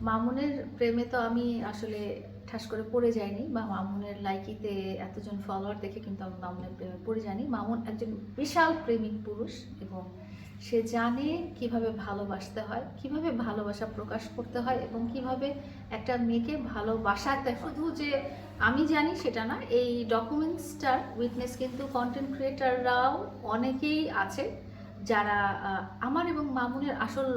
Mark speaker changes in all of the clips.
Speaker 1: মামুনের প্রেমে তো আমি আসলে ঠাস করে পড়ে যাইনি বা মামুনের লাইকিতে এতজন ফলোয়ার দেখে কিন্তু আমি মামুনের প্রেমে পড়ে যাইনি মামুন একজন বিশাল প্রেমিক পুরুষ এবং সে জানে কীভাবে ভালোবাসতে হয়, কীভাবে ভালোবাসা প্রকাশ করতে হয় এবং কীভাবে একটা মেয়েকে ভালোবাসাতে। শুধু যে আমি জানি সেটা না, এই ডকুমেন্টসটার উইটনেস কিন্তু কন্টেন্ট ক্রিয়েটাররাও অনেকেই আছে যারা আমার এবং মামুনের আসল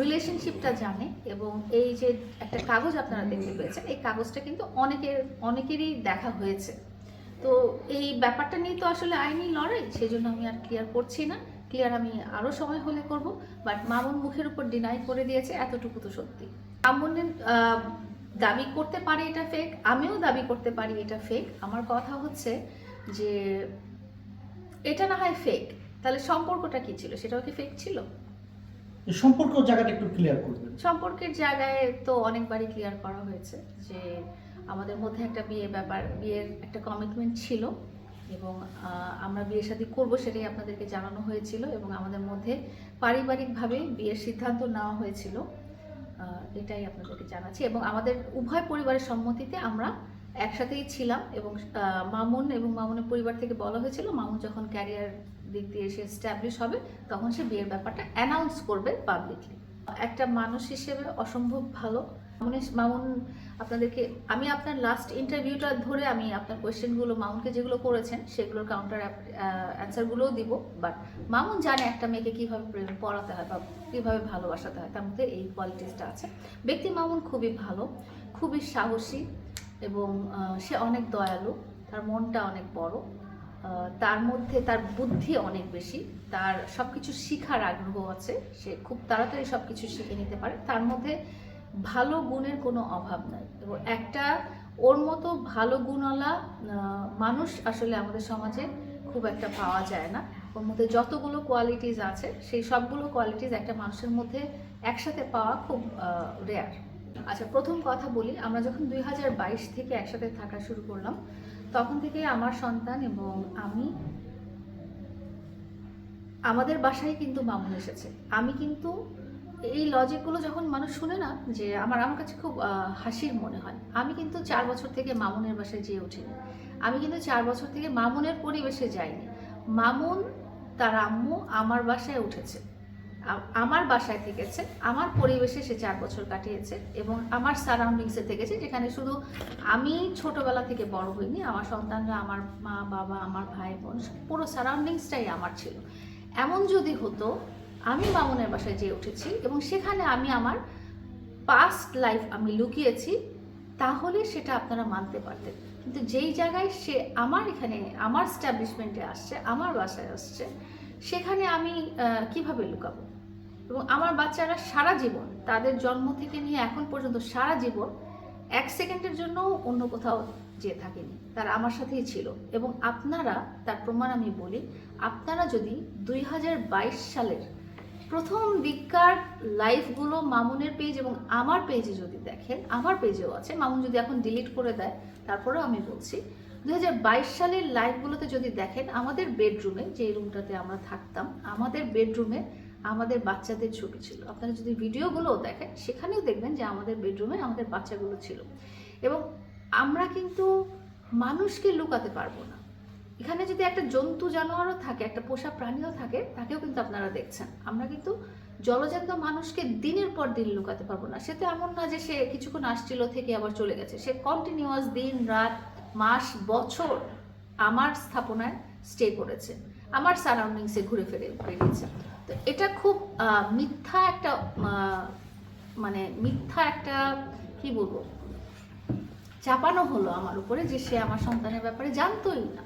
Speaker 1: রিলেশনশিপটা জানে এবং এই যে একটা কাগজ আপনারা দেখতে পেয়েছেন, এই কাগজটা কিন্তু অনেকের অনেকেরই দেখা হয়েছে। তো এই ব্যাপারটা নিয়ে তো আসলে আইনি লড়াই সেই জন্য আমি আর ক্লিয়ার করছি না। ক্লিয়ার আমি আরও সময় হলে করব বাট মামুন মুখের উপর ডিনাই করে দিয়েছে এতটুকু তো সত্যি। মামুনের দাবি করতে পারে এটা ফেক আমিও দাবি করতে পারি এটা ফেক আমার কথা হচ্ছে যে, এটা না হয় ফেক তাহলে সম্পর্কটা কি ছিল? সেটাও কি ফেক ছিল?
Speaker 2: সম্পর্ক জায়গাটা একটু ক্লিয়ার করবেন।
Speaker 1: সম্পর্কের জায়গায় তো অনেকবারই ক্লিয়ার করা হয়েছে যে আমাদের মধ্যে একটা বিয়ে ব্যাপার বিয়ের একটা কমিটমেন্ট ছিল এবং আমরা বিয়ে শাদী করব সেটাই আপনাদেরকে জানানো হয়েছিল এবং আমাদের মধ্যে পারিবারিকভাবে বিয়ের সিদ্ধান্ত নেওয়া হয়েছিল। এটাই আপনাদেরকে জানাচ্ছি এবং আমাদের উভয় পরিবারের সম্মতিতে আমরা একসাথেই ছিলাম এবং মামুন এবং মামুনের পরিবার থেকে বলা হয়েছিল, মামুন যখন ক্যারিয়ার দিক দিয়ে সে স্ট্যাবলিশ হবে, তখন সে বিয়ের ব্যাপারটা অ্যানাউন্স করবে পাবলিকলি একটা মানুষ হিসেবে অসম্ভব ভালো। মামুন মামুন আপনাদেরকে, আমি আপনার লাস্ট ইন্টারভিউটা ধরে আমি আপনার কোয়েশ্চেনগুলো মামুনকে যেগুলো করেছেন, সেগুলোর কাউন্টার অ্যান্সারগুলোও দিব। বাট মামুন জানে একটা মেয়েকে কীভাবে পড়াতে হয় বা কীভাবে ভালোবাসাতে হয়, তার মধ্যে এই কোয়ালিটিসটা আছে। ব্যক্তি মামুন খুবই ভালো, খুবই সাহসী এবং সে অনেক দয়ালু, তার মনটা অনেক বড় তার মধ্যে তার বুদ্ধি অনেক বেশি, তার সব কিছু শিখার আগ্রহ আছে, সে খুব তাড়াতাড়ি সব কিছু শিখে নিতে পারে, তার মধ্যে ভালো গুণের কোনো অভাব নাই। এবং একটা ওর মতো ভালো গুণওয়ালা মানুষ আসলে আমাদের সমাজে খুব একটা পাওয়া যায় না। ওর মধ্যে যতগুলো কোয়ালিটিস আছে, সেই সবগুলো কোয়ালিটিস একটা মানুষের মধ্যে একসাথে পাওয়া খুব রেয়ার আচ্ছা প্রথম কথা বলি, আমরা যখন দুই হাজার বাইশ থেকে একসাথে থাকা শুরু করলাম, তখন থেকে আমার সন্তান এবং আমি, আমাদের বাসায় কিন্তু মামুন এসেছে। আমি কিন্তু এই লজিকগুলো যখন মানুষ শুনে না, যে আমার আমার কাছে খুব হাসির মনে হয়। আমি কিন্তু চার বছর থেকে মামুনের বাসায় যেয়ে উঠিনি। আমি কিন্তু চার বছর থেকে মামুনের পরিবেশে যাইনি। মামুন, তার আম্মু আমার বাসায় উঠেছে। আমার বাসায় থেকেছে, আমার পরিবেশে সে চার বছর কাটিয়েছে এবং আমার সারাউন্ডিংসে থেকেছে, যেখানে শুধু আমি ছোটবেলা থেকে বড় হইনি, আমার সন্তানরা, আমার মা, বাবা, আমার ভাই, বোন পুরো সারাউন্ডিংসটাই আমার ছিল। এমন যদি হতো, আমি মামুনের বাসায় যেয়ে উঠেছি এবং সেখানে আমি আমার পাস্ট লাইফ আমি লুকিয়েছি, তাহলে সেটা আপনারা মানতে পারতেন। কিন্তু যেই জায়গায় সে আমার এখানে, আমার স্ট্যাবলিশমেন্টে আসছে, আমার বাসায় আসছে, সেখানে আমি কীভাবে লুকাবো? এবং আমার বাচ্চারা সারা জীবন, তাদের জন্ম থেকে নিয়ে এখন পর্যন্ত সারা জীবন এক সেকেন্ডের জন্য অন্য কোথাও যেয়ে থাকেনি। তারা আমার সাথেই ছিল এবং আপনারা, তার প্রমাণ আমি বলি, আপনারা যদি দুই হাজার বাইশ সালের প্রথম দিককার লাইফগুলো মামুনের পেজ এবং আমার পেজে যদি দেখেন, আমার পেজেও আছে, মামুন যদি এখন ডিলিট করে দেয়, তারপরেও আমি বলছি, দুই হাজার বাইশ সালের লাইফগুলোতে যদি দেখেন, আমাদের বেডরুমে যে রুমটাতে আমরা থাকতাম, আমাদের বেডরুমে আমাদের বাচ্চাদের ছবি ছিল। আপনারা যদি ভিডিওগুলোও দেখেন, সেখানেও দেখবেন যে আমাদের বেডরুমে আমাদের বাচ্চাগুলো ছিল। এবং আমরা কিন্তু মানুষকে লুকাতে পারব না। এখানে যদি একটা জন্তু জানোয়ারও থাকে, একটা পোষা প্রাণীও থাকে, তাকেও কিন্তু আপনারা দেখছেন। আমরা কিন্তু জলজান্ত মানুষকে দিনের পর দিন লুকাতে পারব না। সে তো এমন না যে সে কিছুক্ষণ আসছিল থেকে আবার চলে গেছে। সে কন্টিনিউয়াস দিন, রাত, মাস, বছর আমার স্থাপনায় স্টে করেছে। আমার সারাউন্ডিংসে ঘুরে ফিরে বেরিয়েছে তো এটা খুব মিথ্যা একটা মানে মিথ্যা একটা, কি বলব, চাপানো হলো আমার উপরে যে সে আমার সন্তানের ব্যাপারে জানতোই না।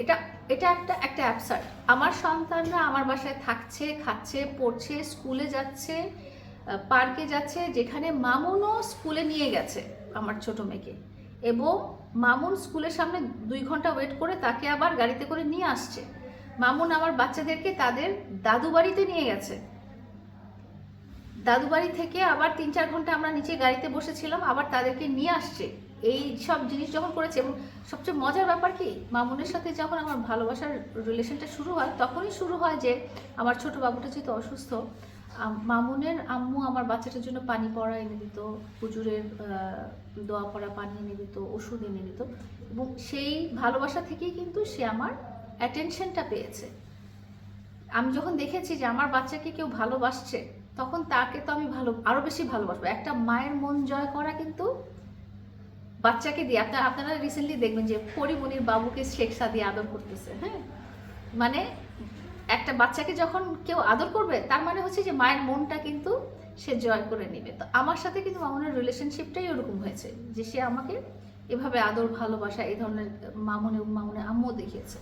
Speaker 1: এটা এটা একটা একটা অ্যাপসার আমার সন্তানরা আমার বাসায় থাকছে, খাচ্ছে, পড়ছে, স্কুলে যাচ্ছে পার্কে যাচ্ছে, যেখানে মামুনও স্কুলে নিয়ে গেছে আমার ছোট মেয়েকে। এবং মামুন স্কুলের সামনে দুই ঘণ্টা ওয়েট করে তাকে আবার গাড়িতে করে নিয়ে আসছে। মামুন আমার বাচ্চাদেরকে তাদের দাদু বাড়িতে নিয়ে গেছে। দাদু বাড়ি থেকে আবার তিন চার ঘণ্টা আমরা নিচে গাড়িতে বসেছিলাম, আবার তাদেরকে নিয়ে আসছে। এই সব জিনিস যখন করেছে, এবং সবচেয়ে মজার ব্যাপার কি, মামুনের সাথে যখন আমার ভালোবাসার রিলেশনটা শুরু হয়, তখনই শুরু হয় যে আমার ছোট বাবুটা যেহেতু অসুস্থ মামুনের আম্মু আমার বাচ্চাটার জন্য পানি পড়া এনে দিত, হুজুরের দোয়া পড়া পানি এনে দিত, ওষুধ এনে দিত, এবং সেই ভালোবাসা থেকেই কিন্তু সে আমার অ্যাটেনশনটা পেয়েছে। আমি যখন দেখেছি যে আমার বাচ্চাকে কেউ ভালোবাসছে, তখন তাকে তো আমি ভালো, আরও বেশি ভালোবাসবো। একটা মায়ের মন জয় করা কিন্তু বাচ্চাকে দিয়ে আপনারা আপনারা রিসেন্টলি দেখবেন যে পরিমণির বাবুকে শেখ সাদিয়ে আদর করতেছে হ্যাঁ? মানে একটা বাচ্চাকে যখন কেউ আদর করবে, তার মানে হচ্ছে যে মায়ের মনটা কিন্তু সে জয় করে নেবে। তো আমার সাথে কিন্তু মামুনের রিলেশনশিপটাই ওরকম হয়েছে যে সে আমাকে এভাবে আদর, ভালোবাসা, এই ধরনের মামুনে মামুনে আম্মু দেখিয়েছে।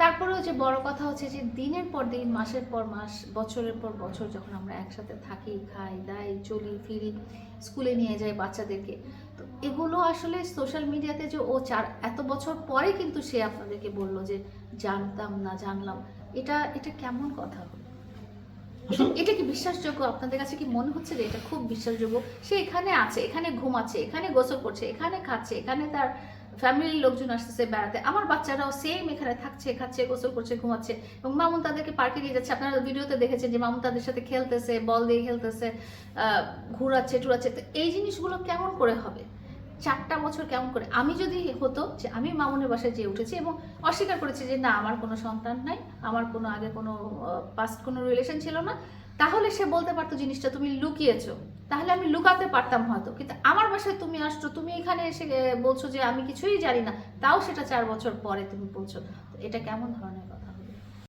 Speaker 1: তারপরেও যে বড় কথা হচ্ছে যে দিনের পর দিন মাসের পর মাস বছরের পর বছর যখন আমরা একসাথে থাকি খাই দাই চলি ফিরি স্কুলে নিয়ে যাই বাচ্চাদেরকে তো এগুলো আসলে সোশ্যাল মিডিয়াতে যে ও চার এত বছর পরে কিন্তু সে আপনাদেরকে বলল যে জানতাম না জানলাম। এটা এটা কেমন কথা? হলো এটা কি বিশ্বাসযোগ্য? আপনাদের কাছে কি মনে হচ্ছে যে এটা খুব বিশ্বাসযোগ্য? সে এখানে আছে এখানে ঘুমাচ্ছে এখানে গোসল করছে এখানে খাচ্ছে এখানে তার ফ্যামিলির লোকজন আসতেছে বেড়াতে। আমার বাচ্চারাও সেম এখানে থাকছে, খাচ্ছে, গোসল করছে, ঘুমাচ্ছে এবং মামুন তাদেরকে পার্কে নিয়ে যাচ্ছে। আপনারা ভিডিওতে দেখেছেন যে মামুন তাদের সাথে খেলতেছে বল দিয়ে খেলতেছে ঘোরাচ্ছে, টুরাচ্ছে। তো এই জিনিসগুলো কেমন করে হবে? চারটা বছর কেমন করে? আমি যদি হতো যে আমি মামুনের বাসায় যেয়ে উঠেছি এবং অস্বীকার করেছি যে না, আমার কোনো সন্তান নাই, আমার কোনো আগে কোনো পাস্ট কোনো রিলেশন ছিল না, তাহলে সে বলতে পারতো জিনিসটা তুমি লুকিয়েছো। তাহলে আমি লুকাতে পারতাম হয়তো। কিন্তু আমার বাসায় তুমি আসছো, তুমি এখানে এসে বলছো যে আমি কিছুই জানি না, তাও সেটা চার বছর পরে তুমি বলছো। এটা কেমন ধরনের